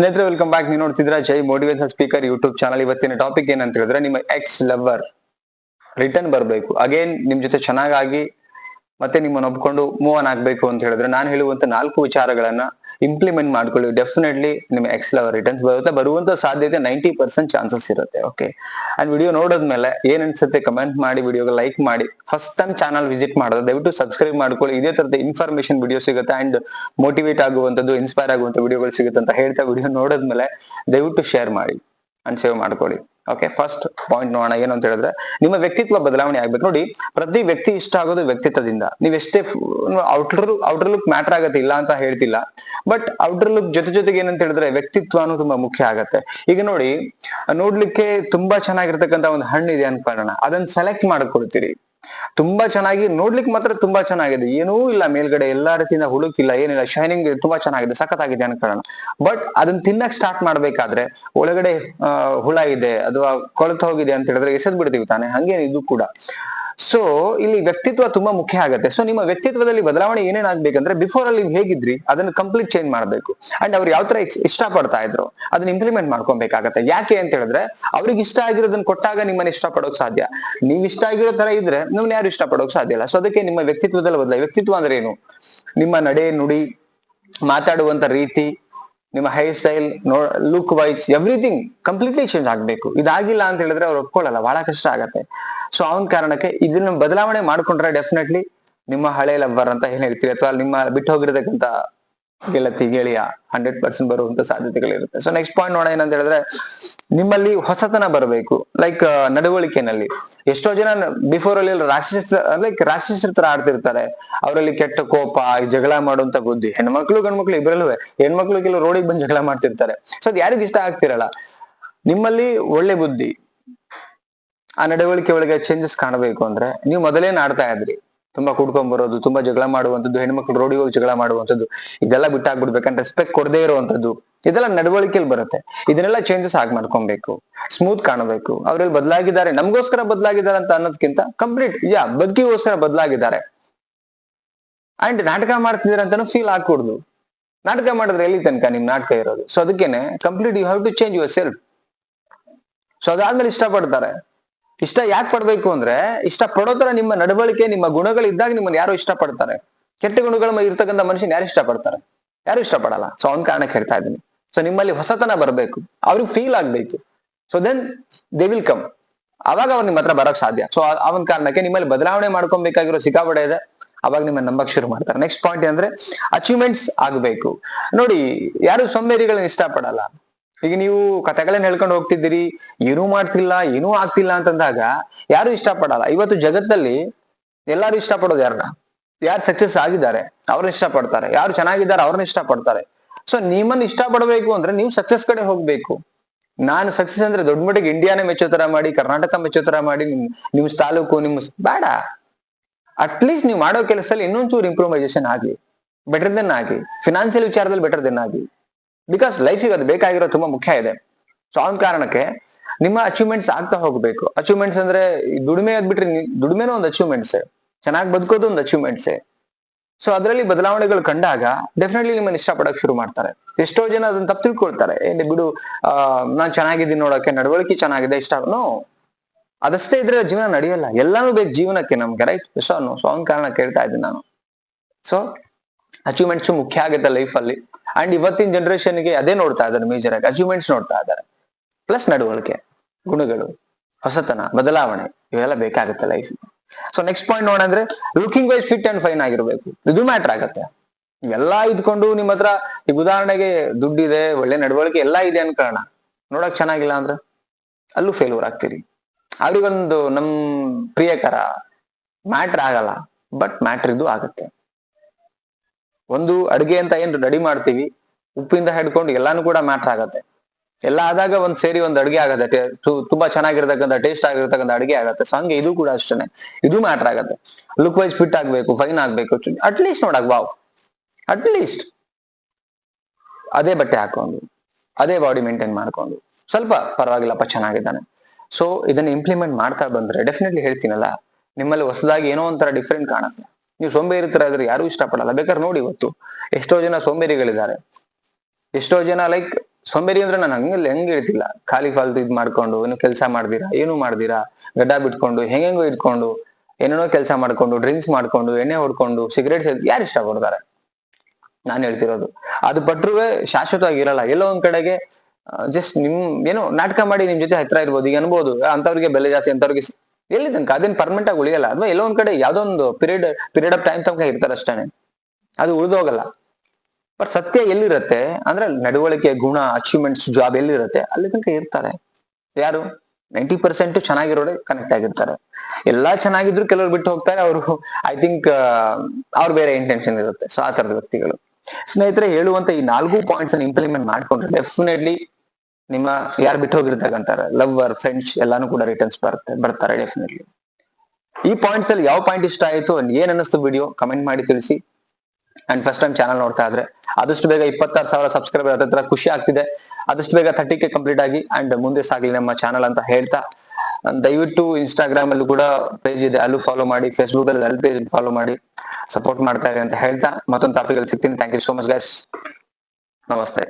ಸ್ನೇಹಿತರೆ welcome back ನೀವು ನೋಡ್ತಿದ್ರ Jai motivation speaker YouTube channel ಇವತ್ತಿನ ಟಾಪಿಕ್ ಏನಂತ ಹೇಳಿದ್ರೆ, ನಿಮ್ಮ ಎಕ್ಸ್ ಲವರ್ ರಿಟರ್ನ್ ಬರಬೇಕು. ಅಗೇನ್ ನಿಮ್ ಜೊತೆ ಚೆನ್ನಾಗಾಗಿ ಮತ್ತೆ ನಿಮ್ಮನ್ನ ಒಪ್ಕೊಂಡು ಮೂವ್ ಆನ್ ಆಗ್ಬೇಕು ಅಂತ ಹೇಳಿದ್ರೆ, ನಾನು ಹೇಳುವಂತ ನಾಲ್ಕು ವಿಚಾರಗಳನ್ನ ಇಂಪ್ಲಿಮೆಂಟ್ ಮಾಡ್ಕೊಳ್ಳಿ. ಡೆಫಿನೆಟ್ಲಿ ನಿಮ್ಗೆ ಎಕ್ಸ್ ಲವರ್ ರಿಟರ್ನ್ಸ್ ಬರುತ್ತೆ. ಬರುವಂತ ಸಾಧ್ಯತೆ ನೈಂಟಿ ಪರ್ಸೆಂಟ್ ಚಾನ್ಸಸ್ ಇರುತ್ತೆ. ಓಕೆ ಅಂಡ್ ವಿಡಿಯೋ ನೋಡಿದ್ಮೇಲೆ ಏನ್ ಅನ್ಸುತ್ತೆ ಕಮೆಂಟ್ ಮಾಡಿ ವಿಡಿಯೋಗೆ ಲೈಕ್ ಮಾಡಿ. ಫಸ್ಟ್ ಟೈಮ್ ಚಾನಲ್ ವಿಸಿಟ್ ಮಾಡೋದು. ದಯವಿಟ್ಟು ಸಬ್ಸ್ಕ್ರೈಬ್ ಮಾಡ್ಕೊಳ್ಳಿ. ಇದೇ ತರದ ಇನ್ಫಾರ್ಮೇಶನ್ ವಿಡಿಯೋ ಸಿಗುತ್ತೆ ಅಂಡ್ ಮೋಟಿವೇಟ್ ಆಗುವಂತದ್ದು ಇನ್ಸ್ಪೈರ್ ಆಗುವಂತ ವಿಡಿಯೋಗಳು ಸಿಗುತ್ತೆ ಅಂತ ಹೇಳ್ತಾ ವಿಡಿಯೋ ನೋಡಿದ್ಮೇಲೆ ದಯವಿಟ್ಟು ಶೇರ್ ಮಾಡಿ ಅಂಡ್ ಸೇವ್ ಮಾಡ್ಕೊಳ್ಳಿ. ಓಕೆ ಫಸ್ಟ್ ಪಾಯಿಂಟ್ ನೋಡೋಣ ಏನು ಅಂತ ಹೇಳಿದ್ರೆ, ನಿಮ್ಮ ವ್ಯಕ್ತಿತ್ವ ಬದಲಾವಣೆ ಆಗ್ಬೇಕು. ನೋಡಿ, ಪ್ರತಿ ವ್ಯಕ್ತಿ ಇಷ್ಟ ಆಗೋದು ವ್ಯಕ್ತಿತ್ವದಿಂದ. ನೀವು ಎಷ್ಟೇ ಔಟರ್ ಔಟರ್ ಲುಕ್ ಮ್ಯಾಟರ್ ಆಗತ್ತೆ, ಇಲ್ಲ ಅಂತ ಹೇಳ್ತಿಲ್ಲ. ಬಟ್ ಔಟರ್ ಲುಕ್ ಜೊತೆ ಜೊತೆಗೆ ಏನಂತ ಹೇಳಿದ್ರೆ, ವ್ಯಕ್ತಿತ್ವನು ತುಂಬಾ ಮುಖ್ಯ ಆಗತ್ತೆ. ಈಗ ನೋಡಿ, ನೋಡ್ಲಿಕ್ಕೆ ತುಂಬಾ ಚೆನ್ನಾಗಿರ್ತಕ್ಕಂತ ಒಂದು ಹಣ್ಣು ಇದೆ ಅನ್ಕೊಳ್ಳೋಣ ಅದನ್ನ ಸೆಲೆಕ್ಟ್ ಮಾಡ್ಕೊಳ್ತೀರಿ. ತುಂಬಾ ಚೆನ್ನಾಗಿ ನೋಡ್ಲಿಕ್ಕೆ ಮಾತ್ರ ತುಂಬಾ ಚೆನ್ನಾಗಿದೆ. ಏನೂ ಇಲ್ಲ, ಮೇಲ್ಗಡೆ ಎಲ್ಲಾ ರೀತಿಯಿಂದ ಹುಳುಕಿಲ್ಲ, ಏನಿಲ್ಲ ಶೈನಿಂಗ್ ತುಂಬಾ ಚೆನ್ನಾಗಿದೆ, ಸಖತ್ತಾಗಿದೆ ಅನ್ಕೊಳ್ಳೋಣ. ಬಟ್ ಅದನ್ನ ತಿನ್ನಕ್ ಸ್ಟಾರ್ಟ್ ಮಾಡ್ಬೇಕಾದ್ರೆ ಒಳಗಡೆ ಹುಳ ಇದೆ, ಅಥವಾ ಕೊಳತು ಹೋಗಿದೆ ಅಂತ ಹೇಳಿದ್ರೆ ಎಸೆದ್ ಬಿಡ್ತೀವಿ ತಾನೆ ಹಂಗೇನು ಇದು ಕೂಡ. ಸೊ ಇಲ್ಲಿ ವ್ಯಕ್ತಿತ್ವ ತುಂಬಾ ಮುಖ್ಯ ಆಗುತ್ತೆ. ಸೊ ನಿಮ್ಮ ವ್ಯಕ್ತಿತ್ವದಲ್ಲಿ ಬದಲಾವಣೆ ಏನೇನಾಗಬೇಕಂದ್ರೆ ಬಿಫೋರ್ ಅಲ್ಲಿ ಹೇಗಿದ್ರಿ, ಅದನ್ನ ಕಂಪ್ಲೀಟ್ ಚೇಂಜ್ ಮಾಡಬೇಕು. ಅಂಡ್ ಅವ್ರು ಯಾವ ತರ ಇಷ್ಟ- ಪಡ್ತಾ ಇದ್ರು, ಅದನ್ನ ಇಂಪ್ಲಿಮೆಂಟ್ ಮಾಡ್ಕೊಬೇಕಾಗತ್ತೆ. ಯಾಕೆ ಅಂತ ಹೇಳಿದ್ರೆ, ಅವ್ರಿಗೆ ಇಷ್ಟ ಆಗಿರೋದನ್ನ ಕೊಟ್ಟಾಗ ನಿಮ್ಮನ್ನ ಇಷ್ಟಪಡೋಕ್ ಸಾಧ್ಯ. ನೀವ್ ಇಷ್ಟ ಆಗಿರೋ ತರ ಇದ್ರೆ ನಿಮ್ನ ಯಾರು ಇಷ್ಟಪಡೋಕ್ ಸಾಧ್ಯ ಇಲ್ಲ. ಸೊ ಅದಕ್ಕೆ ನಿಮ್ಮ ವ್ಯಕ್ತಿತ್ವದಲ್ಲಿ ಬದಲ ವ್ಯಕ್ತಿತ್ವ ಅಂದ್ರೆ ಏನು? ನಿಮ್ಮ ನಡೆ ನುಡಿ, ಮಾತಾಡುವಂತ ರೀತಿ ನಿಮ್ಮ hair style no look wise everything completely change ಆಗ್ಬೇಕು. ಇದಾಗಿಲ್ಲ ಅಂತ ಹೇಳಿದ್ರೆ ಅವ್ರು ಒಪ್ಕೊಳ್ಳಲ್ಲ ಬಹಳ ಕಷ್ಟ ಆಗತ್ತೆ. ಸೊ ಅವನ ಕಾರಣಕ್ಕೆ ಇದನ್ನ ಬದಲಾವಣೆ ಮಾಡ್ಕೊಂಡ್ರೆ ಡೆಫಿನೆಟ್ಲಿ ನಿಮ್ಮ ಹಳೆ ಲವ್ವರ್ ಅಂತ ಏನ್ ಹೇಳ್ತೀರಿ? ಅಥವಾ ನಿಮ್ಮ ಬಿಟ್ಟು ಹೋಗಿರತಕ್ಕಂತ ಗೆಳತಿ ಗೆಳೆಯ ಹಂಡ್ರೆಡ್ ಪರ್ಸೆಂಟ್ ಬರುವಂತ ಸಾಧ್ಯತೆಗಳಿರುತ್ತೆ. ಸೊ ನೆಕ್ಸ್ಟ್ ಪಾಯಿಂಟ್ ನೋಡ ಏನಂತ ಹೇಳಿದ್ರೆ, ನಿಮ್ಮಲ್ಲಿ ಹೊಸತನ ಬರಬೇಕು. ಲೈಕ್ ನಡವಳಿಕೆನಲ್ಲಿ. ಎಷ್ಟೋ ಜನ ಬಿಫೋರ್ ಅಲ್ಲಿ ರಾಕ್ಷಸ ಲೈಕ್ ರಾಕ್ಷಸರ ತರ ಆಡ್ತಿರ್ತಾರೆ. ಅವರಲ್ಲಿ ಕೆಟ್ಟ ಕೋಪ ಜಗಳ ಮಾಡುವಂತ ಬುದ್ಧಿ. ಹೆಣ್ಮಕ್ಳು, ಗಂಡ್ಮಕ್ಳು ಇಬ್ಬರಲ್ಲೂ ಹೆಣ್ಮಕ್ಳು ಕೆಲವು ರೋಡಿಗೆ ಬಂದು ಜಗಳ ಮಾಡ್ತಿರ್ತಾರೆ. ಸೊ ಅದು ಯಾರಿಗೂ ಇಷ್ಟ ಆಗ್ತಿರಲ್ಲ. ನಿಮ್ಮಲ್ಲಿ ಒಳ್ಳೆ ಬುದ್ಧಿ. ಆ ನಡವಳಿಕೆ ಒಳಗೆ ಚೇಂಜಸ್ ಕಾಣಬೇಕು ಅಂದ್ರೆ, ನೀವು ಮೊದಲೇನ್ ಆಡ್ತಾ ಇದ್ರಿ. ತುಂಬಾ ಕುಡ್ಕೊಂಡ್ ಬರೋದು, ತುಂಬಾ ಜಗಳ ಮಾಡುವಂತದ್ದು ಹೆಣ್ಮಕ್ಳು ರೋಡಿಗೆ ಹೋಗಿ ಜಗಳ ಮಾಡುವಂತದ್ದು ಇದೆಲ್ಲ ಬಿಟ್ಟಾಗ್ಬಿಡ್ಬೇಕಂತ ರೆಸ್ಪೆಕ್ಟ್ ಕೊಡದೇ ಇರುವಂತದ್ದು ಇದೆಲ್ಲ ನಡವಳಿಕೆಯಲ್ಲಿ ಬರುತ್ತೆ. ಇದನ್ನೆಲ್ಲ ಚೇಂಜಸ್ ಆಗಿ ಮಾಡ್ಕೊಬೇಕು ಸ್ಮೂತ್ ಕಾಣಬೇಕು. ಅವ್ರಲ್ಲಿ ಬದಲಾಗಿದ್ದಾರೆ, ನಮಗೋಸ್ಕರ ಬದಲಾಗಿದ್ದಾರೆ ಅಂತ ಅನ್ನೋದಕ್ಕಿಂತ ಕಂಪ್ಲೀಟ್ ಯಾ, ಬದುಕಿಗೋಸ್ಕರ ಬದಲಾಗಿದ್ದಾರೆ. ಅಂಡ್ ನಾಟಕ ಮಾಡ್ತಿದ್ದಾರೆ ಅಂತಾನು ಫೀಲ್ ಆಗ್ಕೂಡ್ದು. ನಾಟಕ ಮಾಡಿದ್ರೆ ಎಲ್ಲಿ ತನಕ ನಿಮ್ ನಾಟಕ ಇರೋದು? ಸೊ ಅದಕ್ಕೇನೆ complete you have to change yourself so ಅದಾದ್ಮೇಲೆ ಇಷ್ಟಪಡ್ತಾರೆ. ಇಷ್ಟ ಯಾಕೆ ಪಡ್ಬೇಕು ಅಂದ್ರೆ ಇಷ್ಟ ಪಡೋದ್ರ ನಿಮ್ಮ ನಡವಳಿಕೆ, ನಿಮ್ಮ ಗುಣಗಳು ಇದ್ದಾಗ ನಿಮ್ಮನ್ನ ಯಾರು ಇಷ್ಟಪಡ್ತಾರೆ ಕೆಟ್ಟ ಗುಣಗಳ ಇರ್ತಕ್ಕಂಥ ಮನುಷ್ಯನ ಯಾರು ಇಷ್ಟಪಡ್ತಾರೆ ಯಾರು ಇಷ್ಟಪಡಲ್ಲ ಸೊ ಅವ್ನ್ ಕಾರಣಕ್ಕೆ ಹೇಳ್ತಾ ಇದ್ದೀನಿ. ಸೊ ನಿಮ್ಮಲ್ಲಿ ಹೊಸತನ ಬರಬೇಕು. ಅವ್ರಿಗೆ ಫೀಲ್ ಆಗ್ಬೇಕು. So then they will come ಅವಾಗ ಅವ್ರು ನಿಮ್ಮ ಹತ್ರ ಬರಕ್ ಸಾಧ್ಯ. ಸೊ ಅವನ ಕಾರಣಕ್ಕೆ ನಿಮ್ಮಲ್ಲಿ ಬದಲಾವಣೆ ಮಾಡ್ಕೊಬೇಕಾಗಿರೋ ಸಿಕ್ಕಾಪಡೆ ಇದೆ. ಅವಾಗ ನಿಮ್ಮ ನಂಬಕ್ ಶುರು ಮಾಡ್ತಾರೆ. ನೆಕ್ಸ್ಟ್ ಪಾಯಿಂಟ್ ಅಂದ್ರೆ ಅಚೀವ್ಮೆಂಟ್ಸ್ ಆಗ್ಬೇಕು. ನೋಡಿ, ಯಾರು ಸೊಂಬೇರಿಗಳನ್ನ ಇಷ್ಟಪಡಲ್ಲ ಈಗ ನೀವು ಕಥೆಗಳನ್ನ ಹೇಳ್ಕೊಂಡು ಹೋಗ್ತಿದ್ದೀರಿ, ಏನೂ ಮಾಡ್ತಿಲ್ಲ, ಏನೂ ಆಗ್ತಿಲ್ಲ ಅಂತಂದಾಗ ಯಾರು ಇಷ್ಟಪಡಲ್ಲ. ಇವತ್ತು ಜಗತ್ತಲ್ಲಿ ಎಲ್ಲಾರು ಇಷ್ಟಪಡೋದು ಯಾರನ್ನ? ಯಾರು ಸಕ್ಸಸ್ ಆಗಿದ್ದಾರೆ, ಅವ್ರನ್ನ ಇಷ್ಟಪಡ್ತಾರೆ. ಯಾರು ಚೆನ್ನಾಗಿದ್ದಾರೆ, ಅವ್ರನ್ನ ಇಷ್ಟಪಡ್ತಾರೆ. ಸೊ ನಿಮ್ಮನ್ನ ಇಷ್ಟಪಡಬೇಕು ಅಂದ್ರೆ ನೀವು ಸಕ್ಸಸ್ ಕಡೆ ಹೋಗ್ಬೇಕು. ನಾನು ಸಕ್ಸಸ್ ಅಂದ್ರೆ ದೊಡ್ಡ ಮಟ್ಟಿಗೆ ಇಂಡಿಯಾನೇ ಮೆಚ್ಚೋ ತರ ಮಾಡಿ, ಕರ್ನಾಟಕ ಮೆಚ್ಚೋ ತರ ಮಾಡಿ, ನಿಮ್ ನಿಮ್ ತಾಲೂಕು, ನಿಮ್ ಬೇಡ. ಅಟ್ಲೀಸ್ಟ್ ನೀವು ಮಾಡೋ ಕೆಲಸದಲ್ಲಿ ಇನ್ನೊಂಚೂರು ಇಂಪ್ರೂವೈಸೇಷನ್ ಆಗಿ ಬೆಟರ್ ದೆನ್ ಆಗಿ ಫಿನಾನ್ಸಿಯಲ್ ವಿಚಾರದಲ್ಲಿ ಬೆಟರ್ ದೆನ್ ಆಗಿ. ಬಿಕಾಸ್ ಲೈಫಿಗೆ ಅದು ಬೇಕಾಗಿರೋ ತುಂಬಾ ಮುಖ್ಯ ಇದೆ. ಸೊ ಆ ಕಾರಣಕ್ಕೆ ನಿಮ್ಮ ಅಚೀವ್ಮೆಂಟ್ಸ್ ಆಗ್ತಾ ಹೋಗ್ಬೇಕು. ಅಚೀವ್ಮೆಂಟ್ಸ್ ಅಂದ್ರೆ ದುಡಿಮೆ ಅದ್ಬಿಟ್ರೆ ದುಡಿಮೆನೂ ಒಂದು ಅಚೀವ್ಮೆಂಟ್ಸ್ ಚೆನ್ನಾಗಿ ಬದುಕೋದು ಒಂದು ಅಚೀವ್ಮೆಂಟ್ಸ್ ಸೊ ಅದರಲ್ಲಿ ಬದಲಾವಣೆಗಳು ಕಂಡಾಗ ಡೆಫಿನೆಟ್ಲಿ ನಿಮ್ಮನ್ನ ಇಷ್ಟಪಡಕ್ ಶುರು ಮಾಡ್ತಾರೆ. ಎಷ್ಟೋ ಜನ ಅದನ್ನ ತಪ್ಪು ತಿಳ್ಕೊಳ್ತಾರೆ. ಏನ್ ಬಿಡು, ಆ, ನಾನ್ ಚೆನ್ನಾಗಿದ್ದೀನಿ ನೋಡಕ್ಕೆ ನಡವಳಿಕೆ ಚೆನ್ನಾಗಿದೆ, ಇಷ್ಟ ಅದಷ್ಟೇ ಇದ್ರೆ ಜೀವನ ನಡೆಯಲ್ಲ. ಎಲ್ಲಾನು ಬೇಕು ಜೀವನಕ್ಕೆ ನಮ್ಗೆ ರೈಟ್ ಸೊ ಸೊ ಅವನ್ ಕಾರಣ ಕೇಳ್ತಾ ಇದ್ದೀನಿ ನಾನು. ಸೊ ಅಚೀವ್ಮೆಂಟ್ಸ್ ಮುಖ್ಯ ಆಗುತ್ತೆ ಲೈಫ್ ಅಲ್ಲಿ. ಅಂಡ್ ಇವತ್ತಿನ ಜನರೇಷನ್ಗೆ ಅದೇ ನೋಡ್ತಾ ಇದ್ದಾರೆ ಮೇಜರ್ ಆಗಿ ಅಚೀವ್ಮೆಂಟ್ಸ್ ನೋಡ್ತಾ ಇದ್ದಾರೆ. ಪ್ಲಸ್ ನಡವಳಿಕೆ, ಗುಣಗಳು, ಹೊಸತನ, ಬದಲಾವಣೆ, ಇವೆಲ್ಲ ಬೇಕಾಗುತ್ತೆ life so next point ನೋಡಂದ್ರೆ looking wise fit and fine ಆಗಿರ್ಬೇಕು. ಇದು ಮ್ಯಾಟರ್ ಆಗತ್ತೆ. ಎಲ್ಲಾ ಇದ್ಕೊಂಡು ನಿಮ್ಮ ಹತ್ರ, ಈಗ ಉದಾಹರಣೆಗೆ ದುಡ್ಡಿದೆ, ಒಳ್ಳೆ ನಡವಳಿಕೆ ಎಲ್ಲ ಇದೆ ಅನ್ಕೋಣ ನೋಡಕ್ ಚೆನ್ನಾಗಿಲ್ಲ ಅಂದ್ರೆ ಅಲ್ಲೂ ಫೇಲ್ಯೂರ್ ಆಗ್ತೀರಿ. ಅವ್ರಿಗೊಂದು ನಮ್ ಪ್ರಿಯಕರ ಮ್ಯಾಟ್ರ್ ಆಗಲ್ಲ ಬಟ್ ಮ್ಯಾಟ್ರ್ ಇದು ಆಗತ್ತೆ. ಒಂದು ಅಡುಗೆ ಅಂತ ಏನ್ ರೆಡಿ ಮಾಡ್ತೀವಿ, ಉಪ್ಪಿಂದ ಹಿಡ್ಕೊಂಡು ಎಲ್ಲಾನು ಕೂಡ ಮ್ಯಾಟ್ರ್ ಆಗತ್ತೆ. ಎಲ್ಲ ಆದಾಗ ಒಂದ್ ಸೇರಿ ಒಂದ್ ಅಡುಗೆ ಆಗತ್ತೆ ತುಂಬಾ ಚೆನ್ನಾಗಿರ್ತಕ್ಕಂಥ ಟೇಸ್ಟ್ ಆಗಿರ್ತಕ್ಕಂಥ ಅಡುಗೆ ಆಗತ್ತೆ. ಸೊ ಹಂಗೆ ಇದು ಕೂಡ ಅಷ್ಟೇನೆ. ಇದು ಮ್ಯಾಟ್ರ್ ಆಗತ್ತೆ. ಲುಕ್ ವೈಸ್ ಫಿಟ್ ಆಗ್ಬೇಕು ಫೈನ್ ಆಗ್ಬೇಕು. ಅಟ್ಲೀಸ್ಟ್ ನೋಡಕ್ ವಾವ್ ಅಟ್ಲೀಸ್ಟ್ ಅದೇ ಬಟ್ಟೆ ಹಾಕೊಂಡು, ಅದೇ ಬಾಡಿ ಮೇಂಟೈನ್ ಮಾಡ್ಕೊಂಡು, ಸ್ವಲ್ಪ ಪರವಾಗಿಲ್ಲಪ್ಪ, ಚೆನ್ನಾಗಿದ್ದಾನೆ. ಸೊ ಇದನ್ನ ಇಂಪ್ಲಿಮೆಂಟ್ ಮಾಡ್ತಾ ಬಂದ್ರೆ ಡೆಫಿನೆಟ್ಲಿ ಹೇಳ್ತೀನಲ್ಲ, ನಿಮ್ಮಲ್ಲಿ ಹೊಸದಾಗಿ ಏನೋ ಒಂಥರ ಡಿಫ್ರೆಂಟ್ ಕಾಣುತ್ತೆ. ನೀವು ಸೋಂಬೇರಿ ತರ ಇದ್ರೆ ಯಾರು ಇಷ್ಟಪಡಲ್ಲ. ಬೇಕಾದ್ರೆ ನೋಡಿ ಇವತ್ತು ಎಷ್ಟೋ ಜನ ಸೋಂಬೇರಿಗಳಿದ್ದಾರೆ. ಎಷ್ಟೋ ಜನ ಲೈಕ್ ಸೋಂಬೇರಿ ಅಂದ್ರೆ ನಾನು ಹಂಗಲ್ಲ, ಹೆಂಗ್ ಹೇಳ್ತಿಲ್ಲ. ಖಾಲಿ ಫಾಲ್ತು ಇದ್ ಮಾಡ್ಕೊಂಡು, ಏನು ಕೆಲಸ ಮಾಡ್ದಿರಾ, ಏನು ಮಾಡ್ದಿರಾ, ಗಡ್ಡ ಬಿಟ್ಕೊಂಡು, ಹೆಂಗೆಂಗೋ ಇಟ್ಕೊಂಡು, ಏನೇನೋ ಕೆಲಸ ಮಾಡ್ಕೊಂಡು ಡ್ರಿಂಕ್ಸ್ ಮಾಡ್ಕೊಂಡು, ಎಣ್ಣೆ ಹೊಡ್ಕೊಂಡು ಸಿಗರೇಟ್ ಯಾರು ಇಷ್ಟ ಪಡ್ತಾರೆ ನಾನು ಹೇಳ್ತಿರೋದು. ಅದು ಪಟ್ರುವೆ ಶಾಶ್ವತವಾಗಿ ಇರಲ್ಲ ಎಲ್ಲೋ ಒಂದ್ ಕಡೆಗೆ ಜಸ್ಟ್ ನಿಮ್, ಏನೋ ನಾಟಕ ಮಾಡಿ ನಿಮ್ ಜೊತೆ ಹತ್ರ ಇರ್ಬೋದು. ಈಗ ಅನ್ಬೋದು ಅಂತವ್ರಿಗೆ ಬೆಲೆ ಜಾಸ್ತಿ ಅಂತವ್ರಿಗೆ ಎಲ್ಲಿ ತನಕ? ಅದೇನ್ ಪರ್ಮನೆಂಟ್ ಆಗಿ ಉಳಿಯಲ್ಲ. ಅಥವಾ ಎಲ್ಲೊಂದ್ ಕಡೆ ಯಾವ್ದೋ ಒಂದು ಪೀರಿಯಡ್ ಪೀರಿಯಡ್ ಆಫ್ ಟೈಮ್ ತನಕ ಇರ್ತಾರೆ ಅಷ್ಟೇನೆ. ಅದು ಉಳಿದೋಗಲ್ಲ ಬಟ್ ಸತ್ಯ ಎಲ್ಲಿರುತ್ತೆ? ಅಂದ್ರೆ ನಡವಳಿಕೆ, ಗುಣ ಅಚೀವ್ಮೆಂಟ್ಸ್ ಜಾಬ್ ಎಲ್ಲಿರುತ್ತೆ? ಅಲ್ಲಿ ತನಕ ಇರ್ತಾರೆ. ಯಾರು? ನೈಂಟಿ ಪರ್ಸೆಂಟ್ ಚೆನ್ನಾಗಿರೋಡೆ ಕನೆಕ್ಟ್ ಆಗಿರ್ತಾರೆ. ಎಲ್ಲಾ ಚೆನ್ನಾಗಿದ್ರು ಕೆಲವರು ಬಿಟ್ಟು ಹೋಗ್ತಾರೆ. ಅವರು ಐ ಥಿಂಕ್ ಅವ್ರ ಬೇರೆ ಇಂಟೆನ್ಷನ್ ಇರುತ್ತೆ. ಸೊ ಆ ತರದ ವ್ಯಕ್ತಿಗಳು. ಸ್ನೇಹಿತರೆ, ಹೇಳುವಂತ ಈ ನಾಲ್ಕು ಪಾಯಿಂಟ್ಸ್ ಅನ್ನು ಇಂಪ್ಲಿಮೆಂಟ್ ಮಾಡ್ಕೊಂಡ್ರೆ ಡೆಫಿನೆಟ್ಲಿ ನಿಮ್ಮ ಯಾರು ಬಿಟ್ಟು ಹೋಗಿರ್ತಕ್ಕಂತಾರ ಲವರ್ ಫ್ರೆಂಡ್ಸ್ ಎಲ್ಲಾನು ಕೂಡ ರಿಟರ್ನ್ಸ್ ಬರುತ್ತೆ ಬರ್ತಾರೆ ಡೆಫಿನೆಟ್ಲಿ ಈ ಪಾಯಿಂಟ್ಸ್ ಅಲ್ಲಿ ಯಾವ ಪಾಯಿಂಟ್ ಇಷ್ಟ ಆಯ್ತು ಏನ್ ಅನ್ನಿಸ್ತು ವಿಡಿಯೋ ಕಮೆಂಟ್ ಮಾಡಿ ತಿಳಿಸಿ. ಅಂಡ್ ಫಸ್ಟ್ ಟೈಮ್ ಚಾನಲ್ ನೋಡ್ತಾ ಇದ್ರೆ, ಆದಷ್ಟು ಬೇಗ ಇಪ್ಪತ್ತಾರು ಸಾವಿರ ಸಬ್ಸ್ಕ್ರೈಬರ್ ಹತ್ರ ಖುಷಿ ಆಗ್ತಿದೆ. ಆದಷ್ಟು ಬೇಗ ಥರ್ಟಿ ಕೆ ಕಂಪ್ಲೀಟ್ ಆಗಿ ಅಂಡ್ ಮುಂದೆ ಸಾಗಲಿ ನಮ್ಮ ಚಾನಲ್ ಅಂತ ಹೇಳ್ತಾ. ದಯವಿಟ್ಟು ಇನ್ಸ್ಟಾಗ್ರಾಮ್ ಅಲ್ಲೂ ಕೂಡ ಪೇಜ್ ಇದೆ. ಅಲ್ಲೂ ಫಾಲೋ ಮಾಡಿ ಫೇಸ್ಬುಕ್ ಅಲ್ಲಿ ಅಲ್ಲಿ ಪೇಜ್ ಫಾಲೋ ಮಾಡಿ ಸಪೋರ್ಟ್ ಮಾಡ್ತಾ ಇದೆ ಅಂತ ಹೇಳ್ತಾ. ಮತ್ತೊಂದು ಟಾಪಿಕ್ ಅಲ್ಲಿ ಸಿಗ್ತೀನಿ. Thank you so much guys ನಮಸ್ತೆ.